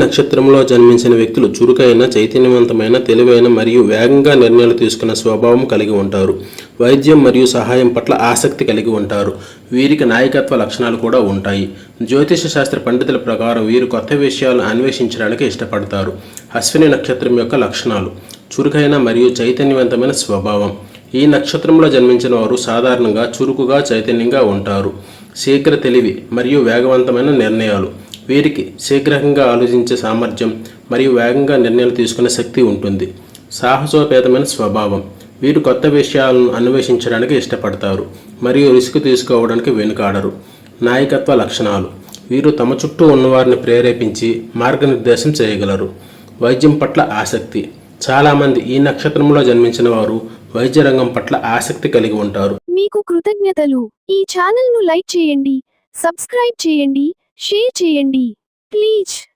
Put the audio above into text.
నక్షత్రంలో జన్మించిన వ్యక్తులు చురుకైన చైతన్యవంతమైన తెలివైన మరియు వేగంగా నిర్ణయాలు తీసుకున్న స్వభావం కలిగి ఉంటారు. వైద్యం మరియు సహాయం పట్ల ఆసక్తి కలిగి ఉంటారు. వీరికి నాయకత్వ లక్షణాలు కూడా ఉంటాయి. జ్యోతిష శాస్త్ర పండితుల ప్రకారం వీరు కొత్త విషయాలను అన్వేషించడానికి ఇష్టపడతారు. అశ్విని నక్షత్రం యొక్క లక్షణాలు. చురుకైన మరియు చైతన్యవంతమైన స్వభావం. ఈ నక్షత్రంలో జన్మించిన వారు సాధారణంగా చురుకుగా చైతన్యంగా ఉంటారు. శీఘ్ర తెలివి మరియు వేగవంతమైన నిర్ణయాలు. వీరికి శీఘ్రంగా ఆలోచించే సామర్థ్యం మరియు వేగంగా నిర్ణయాలు తీసుకునే శక్తి ఉంటుంది. సాహసోపేతమైన స్వభావం. వీరు కొత్త విషయాలను అన్వేషించడానికి ఇష్టపడతారు మరియు రిస్క్ తీసుకోవడానికి వెనుకాడరు. నాయకత్వ లక్షణాలు. వీరు తమ చుట్టూ ఉన్నవారిని ప్రేరేపించి మార్గనిర్దేశం చేయగలరు. వైద్యం పట్ల ఆసక్తి. చాలామంది ఈ నక్షత్రంలో జన్మించిన వారు వైద్య రంగం పట్ల ఆసక్తి కలిగి ఉంటారు. మీకు కృతజ్ఞతలు. ఈ ఛానల్ను లైక్ చేయండి సబ్స్క్రైబ్ చేయండి షేర్ చేయండి. ప్లీజ్.